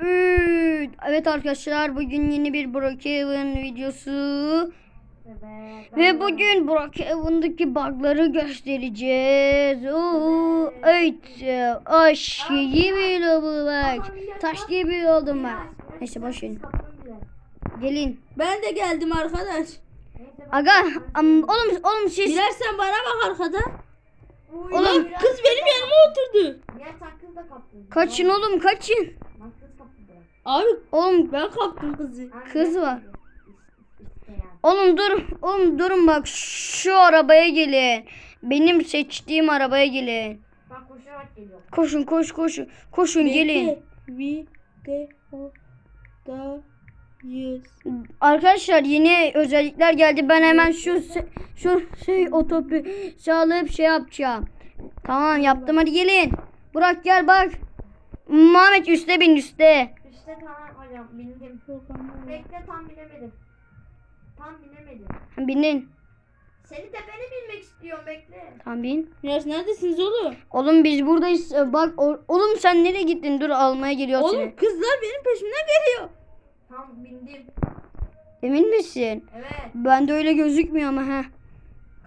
3. Evet arkadaşlar bugün yeni bir Brookhaven videosu. Ve bugün Brookhaven'daki bug'ları göstereceğiz. Oo, evet. Aş gibi oldu bak. Taş gibi oldum ben. Neyse boş verin. Gelin. Ben de geldim arkadaş. Aga am, oğlum oğlum siz Dilersen bana bak arkada. Oğlum. kız benim yanıma oturdu. kaçın oğlum kaçın. Abi Oğlum ben kaptım kızı. kız var. Oğlum dur. Oğlum durun bak şu arabaya gelin. Benim seçtiğim arabaya gelin. Bak koşarak geliyor. Koşun koş koşun. Koşun gelin. Videodayız. Arkadaşlar yeni özellikler geldi. Ben hemen şu şu şey otobüs alıp şey yapacağım. Tamam yaptım hadi gelin. Burak gel bak. Muhammed üste bin üste. İşte tamam hocam bindim. Bekle tam binemedim. Tam binemedim. Binin. Seni de beni bilmek istiyorum bekle. Tamam bin. Yaz neredesiniz oğlum? Oğlum biz buradayız. Ee, Bak o- oğlum sen nereye gittin? Dur almaya geliyor Oğlum seni. kızlar benim peşimden geliyor. Tam bindim. Emin misin? Evet. Bende öyle gözükmüyor ama ha.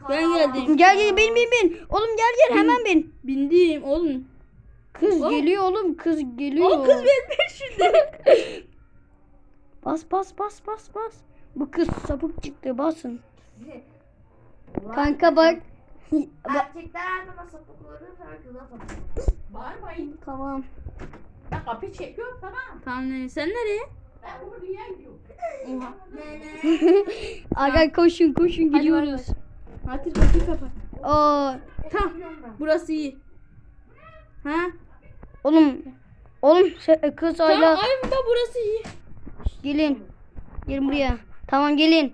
Ben geldim. Gel gel bin bin bin. Oğlum gel gel hemen bin. Bindim oğlum. Kız Oğlum. geliyor oğlum kız geliyor. Oğlum kız benim peşimde. Bas bas bas bas bas. Bu kız sapık çıktı basın. Kanka bak. Erkekler her zaman sapık olur. Her kızlar sapık. Bağırmayın. Tamam. Ben kapıyı çekiyorum tamam. tamam ne? Sen nereye? Ben buraya gidiyorum. Oha. Aga koşun koşun Hadi gidiyoruz. Hatir kapıyı kapat. Aa, Tamam. Burası iyi. Ha? oğlum oğlum se- kız Tamam hala burası iyi. gelin. Gelin buraya. Tamam gelin.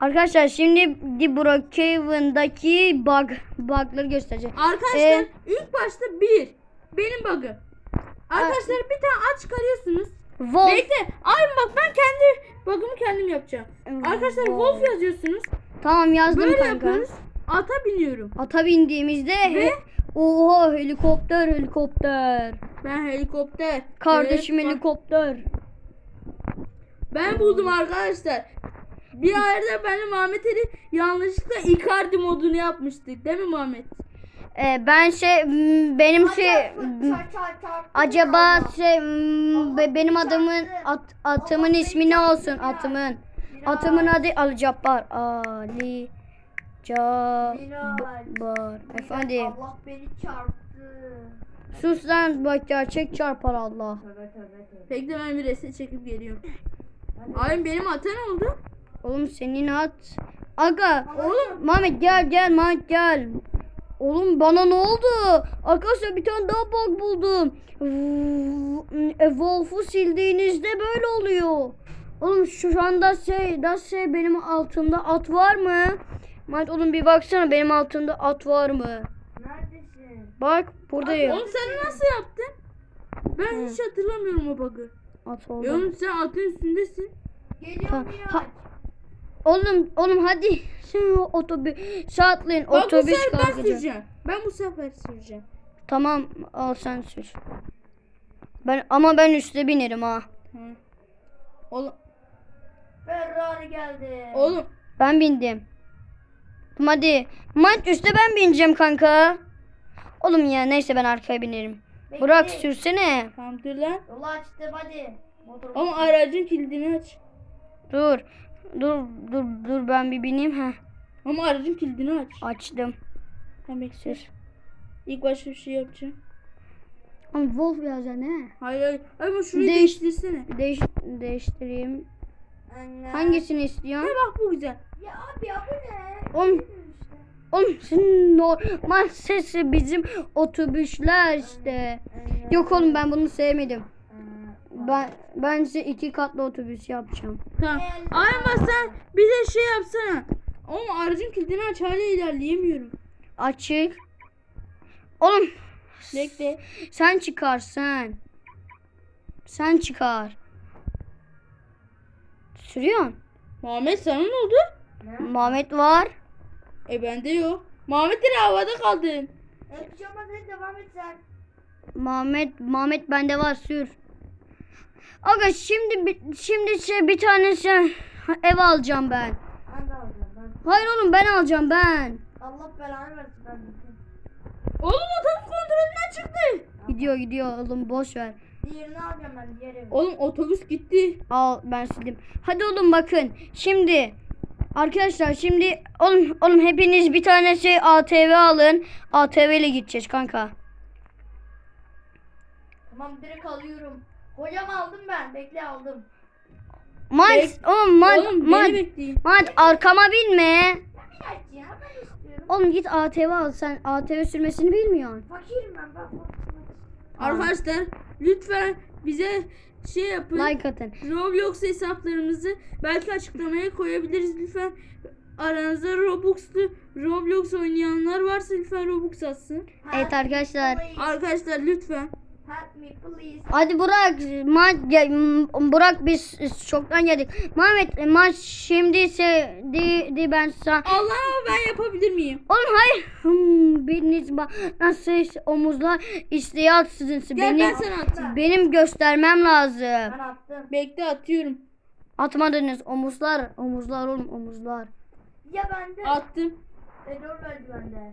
Arkadaşlar şimdi The Brookhaven'daki bug bug'ları göstereceğim. Arkadaşlar Ee? ilk başta bir. Benim bug'ım. Arkadaşlar bir tane aç çıkarıyorsunuz. Wolf. Bekle. Ay bak ben kendi bug'ımı kendim yapacağım. Arkadaşlar Wolf. Wolf yazıyorsunuz. Tamam yazdım Böyle kanka. yapıyoruz. Ata biniyorum. Ata bindiğimizde he, oha helikopter helikopter. Ben helikopter. Kardeşim Evet, helikopter. Ben buldum arkadaşlar. Bir yerde benle Muhammed Ali yanlışlıkla Icardi modunu yapmıştık. Değil mi Muhammed? Ee, ben şey benim şey acaba şey benim adımın at, atımın ismi ne olsun atımın atımın adı Ali Cabbar Ali Cabbar efendim Allah beni çarptı. sus lan bak gerçek çarpar Allah Tövbe tövbe tövbe. Bekle ben bir resim çekip geliyorum. Ay benim ata ne oldu? oğlum senin at aga Oğlum Mehmet gel gel Mehmet gel Oğlum bana ne oldu? Arkadaşlar bir tane daha bug buldum. E, Wolf'u sildiğinizde böyle oluyor. Oğlum şu anda şey, da şey benim altımda at var mı? Mehmet oğlum bir baksana benim altımda at var mı? Neredesin? Bak buradayım. oğlum sen nasıl yaptın? Ben hiç hatırlamıyorum o bug'ı. At Ya oldu. Oğlum sen atın üstündesin. Geliyorum Ha- Miraç. Oğlum oğlum hadi. Sen o otobüs atlayın Bak bu otobüs sefer ben kalkacak. süreceğim. Ben bu sefer süreceğim. Tamam al sen sür. Ben ama ben üstte binerim ha. Hı. Oğlum, Ferrari geldi. oğlum Ben bindim. Tamam hadi. Mat üstte ben bineceğim kanka. Oğlum ya neyse ben arkaya binerim. Bekle. Burak sürsene. tamam dur lan. Yolu açtım hadi. Motor. Ama aracın kilidini aç. Dur. Dur dur dur ben bir bineyim ha. Ama aracın kilidini aç. Açtım. Bekle. Sür. İlk başta bir şey yapacağım. Ama Wolf yazacaksın ne? Hayır hayır. Ama şurayı Değiş- değiştirsene. Değiş değiştireyim. Anne. Hangisini Ha istiyorsun? bak bu güzel. Ya abi ya bu ne? Oğlum, İşte. oğlum senin normal sesi bizim otobüsler işte. Yok oğlum ben bunu sevmedim. Ben ben size iki katlı otobüs yapacağım. Tamam. Ay ama sen bir de şey yapsana. Ama aracın kilidini aç hala ilerleyemiyorum. Açık. Oğlum Bekle. sen çıkar sen. Sen çıkar. Sürüyorsun. Muhammed sana ne oldu? Muhammed var. E bende yok. Muhammed'in havada kaldın. Hep şey olmaz devam et sen. Muhammed Muhammed bende var sür. Aga şimdi bir- şimdi şey bir tanesi ev alacağım ben. Ben de alacağım. Ben. Hayır oğlum ben alacağım ben. Allah belanı versin ben. Oğlum otobüs kontrolünden çıktı. Gidiyor gidiyor oğlum boş ver. Diğerini alacağım ben diğer evi. Oğlum otobüs gitti. Al ben sildim. Hadi oğlum bakın. Şimdi arkadaşlar şimdi oğlum, oğlum hepiniz bir tane şey ATV alın. ATV ile gideceğiz kanka. Tamam direkt alıyorum. Hocam aldım ben. Bekle aldım. Mant oğlum mant Oğlum bekleyin. mant arkama binme. Kaç ya ben istiyorum. Oğlum git ATV al sen ATV sürmesini bilmiyorsun. Fakirim ben. Ben Arkadaşlar lütfen bize şey yapın. Like atın. Roblox hesaplarımızı belki açıklamaya koyabiliriz. Lütfen aranızda Robux'lu Roblox oynayanlar varsa lütfen Robux atsın. Evet arkadaşlar. Arkadaşlar lütfen. Help me please. Hadi Burak, maç Burak biz çoktan geldik. Mehmet maç şimdi ise di, di ben sana. Allah ben yapabilir miyim? Oğlum hayır. Hmm, biriniz nasıl omuzlar isteği sizin. Gel Benim ben sana atayım. benim göstermem lazım. Ben attım. Bekle atıyorum. Atmadınız omuzlar, omuzlar oğlum omuzlar. Ya bende. Attım. Error verdi bende.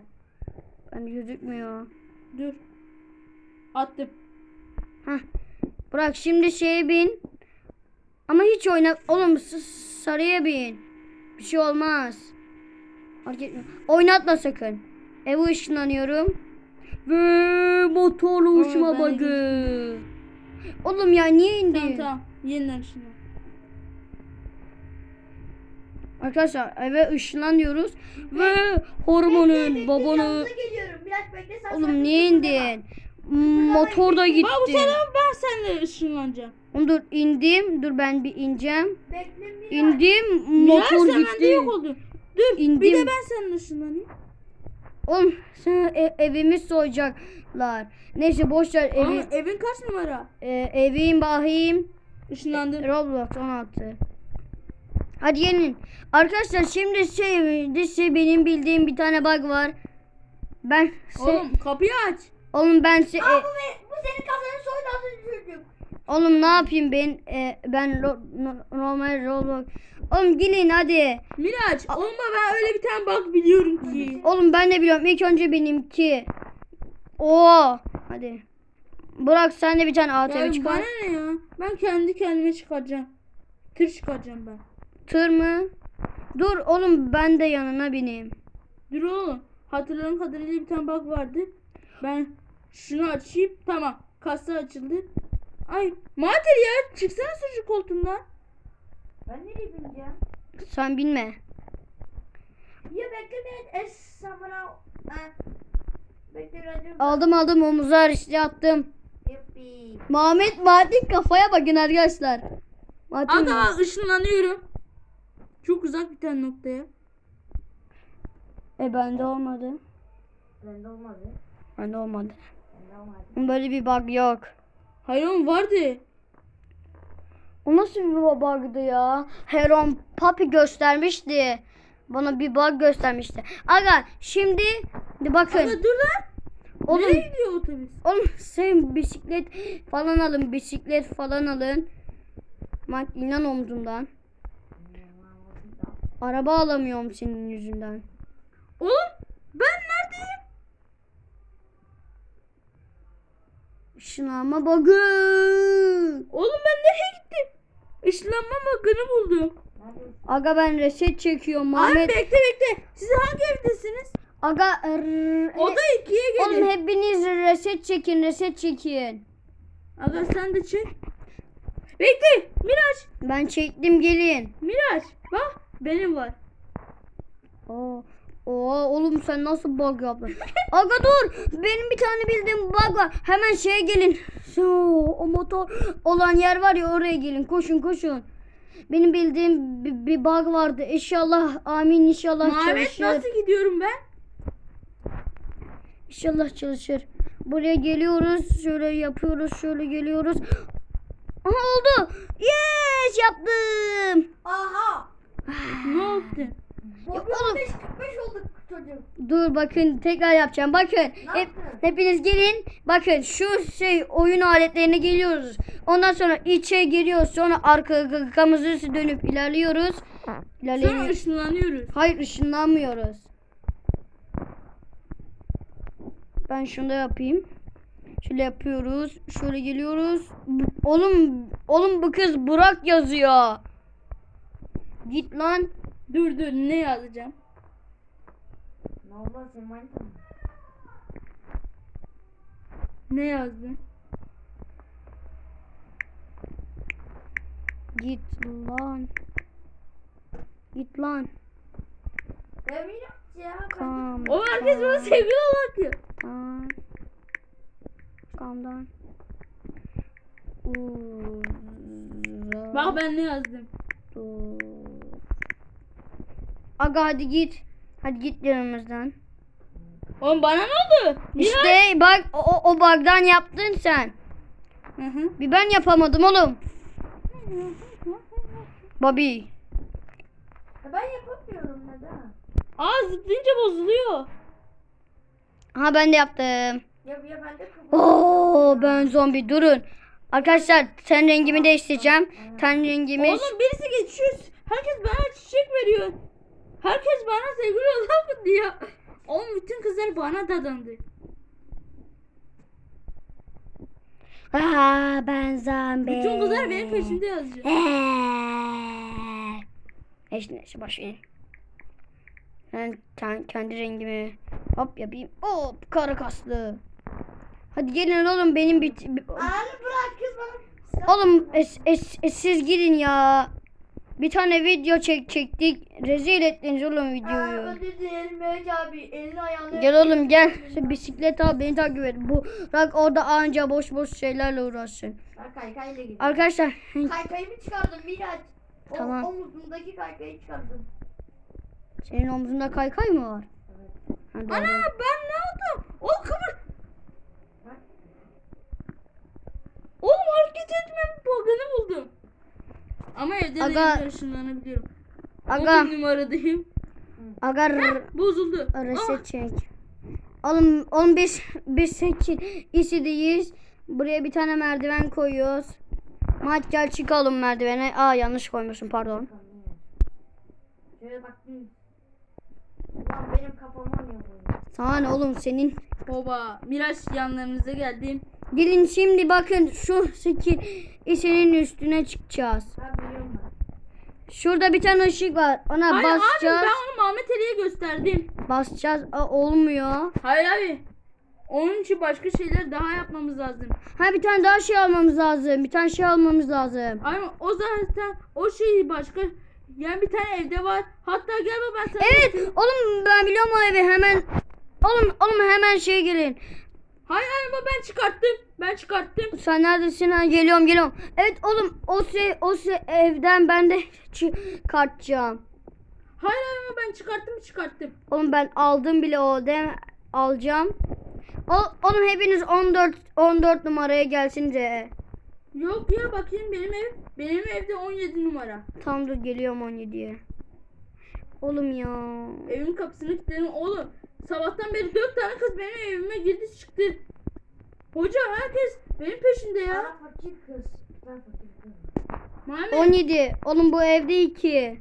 Ben gözükmüyor. Dur. Attım. Heh. Burak şimdi şeye bin. Ama hiç oyna. Oğlum sarıya bin. Bir şey olmaz. Fark etmiyor. Oynatma sakın. Eve ışınlanıyorum. Ve motorlu uçma bug'ı. Oğlum ya niye indi? Tamam tamam. Yeniden şimdi. Arkadaşlar eve ışınlanıyoruz. Ve hormonun babanı. Yanınıza geliyorum. Biraz bekle sen. Oğlum niye indin? Motor da gitti. Bak bu sefer ben seninle ışınlanacağım. Oğlum Dur indim. Dur ben bir ineceğim. Bekle Miray. İndim. Miray Motor sen bende gitti. yok oldun. Dur bir İndim. de ben seninle ışınlanayım. Oğlum sen e- evimi soyacaklar. Neyse boş ver evi. evin kaç numara? E, evim bakayım. Işınlandım. Roblox 16. Hadi yenin. Arkadaşlar şimdi şey, şey benim bildiğim bir tane bug var. Ben şey, Oğlum kapıyı aç. Oğlum ben şey, Aa, bu, be- bu senin kafanı soydu az önce çocuk. oğlum ne yapayım ben e, ben ro- no- normal Roblox. Oğlum gelin hadi. Miraç olma ben öyle bir tane bak biliyorum ki. Oğlum ben de biliyorum. İlk önce benimki. Oo. Hadi. Burak sen de bir tane ATV Ya çıkar. bana ne ya? Ben kendi kendime çıkaracağım. Tır çıkaracağım ben. Tır mı? Dur oğlum ben de yanına bineyim. Dur oğlum. Hatırladığım kadarıyla bir tane bug vardı. Ben şunu açayım. Tamam. Kasa açıldı. Ay Mater ya çıksana sucuk koltuğundan. Ben nereye bineceğim? Sen binme. Ya bekle ben es samara. Ha. Bekle. Aldım aldım omuzlar işte attım. Yuppi. Muhammed Martin kafaya bakın arkadaşlar. Martin Aga ışınlanıyorum. Çok uzak bir tane noktaya. E bende olmadı. Bende olmadı. Bende olmadı. Böyle bir bug yok. Hayır oğlum vardı. O nasıl bir bug'dı ya? Heron Papi göstermişti. Bana bir bug göstermişti. Aga şimdi bakın. Aga dur lan. Oğlum Nereye gidiyor otobüs? Oğlum sen bisiklet falan alın. Bisiklet falan alın. Bak inan omzumdan. Araba alamıyorum senin yüzünden. Oğlum ben Şınama bug'ı. Oğlum ben nereye gittim? Işınlanma bug'ını buldum. Aga ben reset çekiyorum Abi Muhammed. bekle bekle. Siz hangi evdesiniz? Aga er- Oda ikiye Oğlum gelin. hepiniz reset çekin reset çekin. Aga sen de çek. Bekle. Miraç. Ben çektim gelin. Miraç. Bak benim var. Oo. Oo oğlum sen nasıl bug yaptın? Aga dur. Benim bir tane bildiğim bug var. Hemen şeye gelin. Şu, o motor olan yer var ya oraya gelin. Koşun koşun. Benim bildiğim bir, bir bug vardı. İnşallah amin inşallah Muhammed çalışır. nasıl gidiyorum ben? İnşallah çalışır. Buraya geliyoruz. Şöyle yapıyoruz. Şöyle geliyoruz. Aha oldu. Yes yaptım. Aha. ne oldu? Oğlum. 15 45 olduk çocuk. Dur bakın tekrar yapacağım. Bakın hep, hepiniz gelin. Bakın şu şey oyun aletlerine geliyoruz. Ondan sonra içe giriyoruz. Sonra arkamızı dönüp ilerliyoruz. Sonra İlerleyemiyoruz. ışınlanıyoruz. Hayır ışınlanmıyoruz. Ben şunu da yapayım. Şöyle yapıyoruz. Şöyle geliyoruz. Oğlum oğlum bu kız Burak yazıyor. Git lan. Dur dur ne yazacağım? Ne oldu sen manita mı? Ne yazdın? Git lan. Git lan. Ya. ben- Kam. O herkes bana sevgili olarak ya. Kam. Kamdan. Bak ben ne yazdım. Dur. Aga hadi git. Hadi git yanımızdan. Oğlum bana ne oldu? İşte bak o, o, bug'dan yaptın sen. Hı hı. Bir ben yapamadım oğlum. Bobby. Ya Ben yapamıyorum neden? Aa zıplayınca bozuluyor. Ha ben de yaptım. Ya ya ben de Oo ben zombi durun. Arkadaşlar ten rengimi değiştireceğim. Ten rengimi Oğlum birisi geçiyor. Herkes bana çiçek veriyor. Herkes bana sevgili olarak diyor. Oğlum bütün kızlar bana dadandı. Aa ben zombi. Bütün kızlar benim peşimde yazıyor. Eee. Neyse neyse verin. Ben ten- kendi rengimi hop yapayım. Hop kara kaslı. Hadi gelin oğlum benim bir... bir- Anne bırak kız bana. Oğlum es, es, es- siz gidin ya. Bir tane video çek çektik. Rezil ettiniz oğlum Aa, videoyu. Özür dilerim Miraç abi. Elini ayağını. Gel oğlum gel. Sen bisiklet al beni takip et. Bu rak orada anca boş boş şeylerle uğraşsın. Kaykayla. Arkadaşlar Kaykayımı çıkardım Miraç. O, Tamam. Omuzumdaki kaykayı çıkardım. senin omzunda kaykay mı var? Doğru. Ana ben ne oldum? O kıvır. Oğlum Ama evde Aga- de ışınlanabiliyorum. Aga, 10 numaradayım. aga r- Bozuldu. reset çek. Oğlum, oğlum biz biz seçin isideyiz. Buraya bir tane merdiven koyuyoruz. Mat gel çıkalım merdivene. Aa yanlış koymuşum pardon. Şöyle baktım. Ulan benim kafama ne? Sana ne oğlum senin? Baba Miraç yanlarınıza geldim. Gelin şimdi bakın şu skin isinin üstüne çıkacağız. Şurada bir tane ışık var. Ona Hayır abi basacağız. ben onu Mehmet Ali'ye gösterdim. Basacağız. Aa, olmuyor. Hayır abi. Onun için başka şeyler daha yapmamız lazım. Ha bir tane daha şey almamız lazım. Bir tane şey almamız lazım. Ama o zaten o şey başka yani bir tane evde var. Hatta gel baba ben sana Evet. Oğlum ben biliyorum o evi. Hemen Oğlum oğlum hemen şey gelin. Hayır hayır ama ben çıkarttım. Ben çıkarttım. Sen neredesin? Ha, geliyorum geliyorum. Evet oğlum o şey o şey evden ben de çıkartacağım. Hayır hayır ama ben çıkarttım çıkarttım. Oğlum ben aldım bile o de alacağım. O, oğlum hepiniz 14 14 numaraya gelsinize. Yok ya bakayım benim ev. Benim evde 17 numara. Tam dur geliyorum 17'ye. Oğlum ya. Evin kapısını kilitledim. Oğlum sabahtan beri 4 tane kız benim evime girdi çıktı. Hoca herkes benim peşimde ya. Bana fakir kız. Tane fakir kız. Muhammed. 17. Oğlum bu evde 2.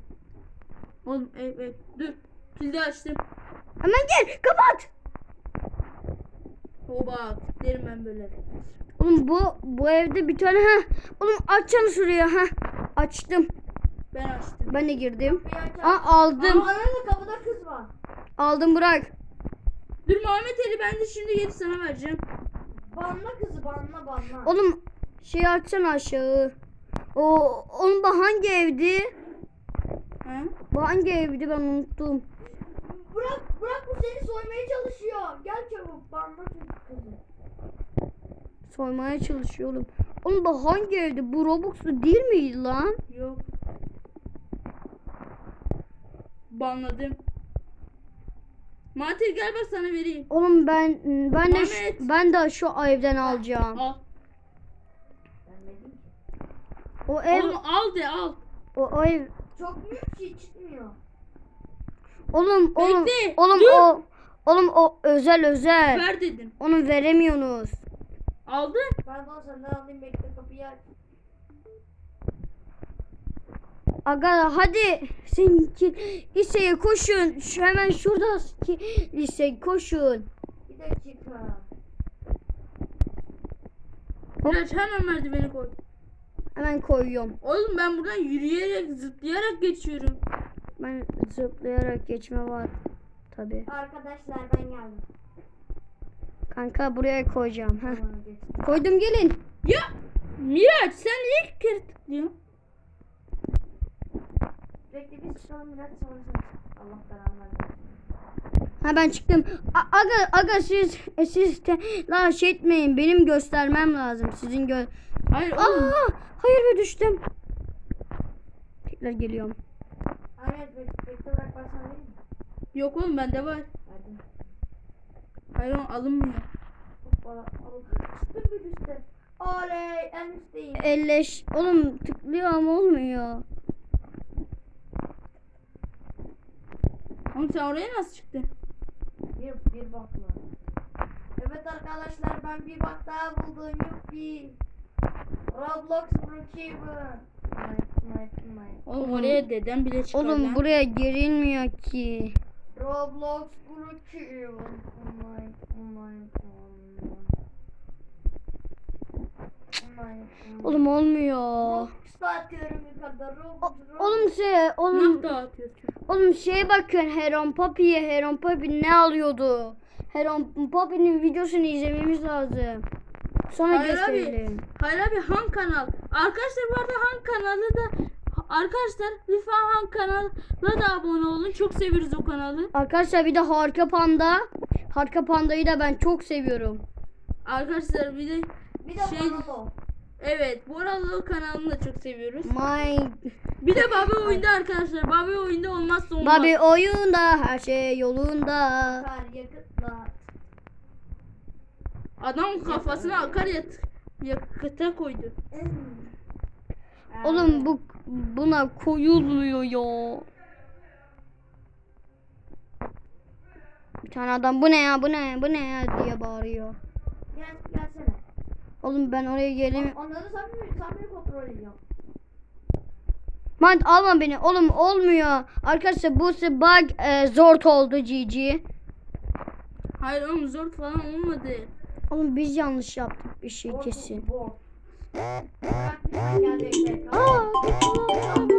Oğlum ev ev. Dur. Kilidi açtım. Hemen gel kapat. Oba kilitlerim ben böyle. Oğlum bu bu evde bir tane ha. Oğlum açsana şuraya ha. Açtım. Ben açtım. Ben de girdim. Aa aldım. Aa, kapıda kız var. Aldım bırak. Dur Muhammed Ali ben de şimdi gelip sana vereceğim. Banla kızı banla banla. Oğlum şey açsana aşağı. O oğlum bu hangi evdi? Ha? Bu hangi evdi ben unuttum. Bırak bırak bu seni soymaya çalışıyor. Gel çabuk banla kızı. Soymaya çalışıyor oğlum. Oğlum bu hangi evdi? Bu Robux'lu değil miydi lan? Yok. Banladım. Matil gel bak sana vereyim. Oğlum ben ben de şu- ben de şu evden alacağım. Al. O ev Oğlum al de al. o, o ev Çok büyük şey çıkmıyor. oğlum oğlum Bekle, oğlum dur. o oğlum o özel özel. Ver dedim. Onu veremiyorsunuz. Aldın. Pardon senden alayım bekle kapıyı aç. Aga hadi seninki liseye koşun. Şu hemen şurada ki lise koşun. Bir dakika. Miraç hemen merdiveni koy. Hemen koyuyorum. Oğlum ben buradan yürüyerek zıplayarak geçiyorum. Ben zıplayarak geçme var. Tabi. Arkadaşlar ben geldim. Kanka buraya koyacağım. Heh. Koydum gelin. Ya Miraç sen iki kere tıklıyorsun? Bekle biz çıkalım biraz çık. Allah belanı versin. Ha ben çıktım. A- aga aga siz e, siz de la şey etmeyin. Benim göstermem lazım. Sizin gö Hayır oğlum. Aa, hayır be düştüm. Tekrar geliyorum. Bek bekle bırak mi? Yok oğlum bende var. Verdim. Hayır oğlum alınmıyor. Hoppala al. Çıktım bir üstte. Oley en üstteyim. Elleş. Oğlum tıklıyor ama olmuyor. Oğlum sen oraya nasıl çıktın? Bir, bir bakma. Evet arkadaşlar ben bir bak daha buldum. Yuppi. Roblox Brookhaven. Oğlum oraya dedem bile çıkar Oğlum lan. buraya girilmiyor ki. Roblox Brookhaven. Online. Online, online. Oğlum olmuyor. Roblox'ta atıyorum yukarıda. Roblox, Roblox. Oğlum şey, oğlum, Nah dağıtıyorsun. Oğlum şeye bakın Heron Papi'ye Heron Papi ne alıyordu? Heron Papi'nin videosunu izlememiz lazım. Sonra Hayır abi. gösterelim. Hayır abi Han kanal. Arkadaşlar bu arada Han kanalı da Arkadaşlar lütfen Han kanalına da abone olun. Çok seviyoruz o kanalı. Arkadaşlar bir de Harika Panda. Harika Panda'yı da ben çok seviyorum. Arkadaşlar bir de Bir de şey- Manolo. Evet Boralı kanalını da çok seviyoruz. My Bir de Babi oyunda arkadaşlar. Babi oyunda olmazsa olmaz. Babi oyunda her şey yolunda. Kar yakıtla. Adam kafasına akaryat yakıta koydu. Oğlum bu buna koyuluyor ya. Bir tane adam bu ne ya bu ne bu ne ya diye bağırıyor. Gel, gelsene. Oğlum ben oraya geleyim. Onları sen mi, sen mi kontrol ediyorsun? Man alma beni. Oğlum olmuyor. Arkadaşlar bu bug e, zor oldu GG. Hayır oğlum zor falan olmadı. Oğlum biz yanlış yaptık bir şey kesin. Aa,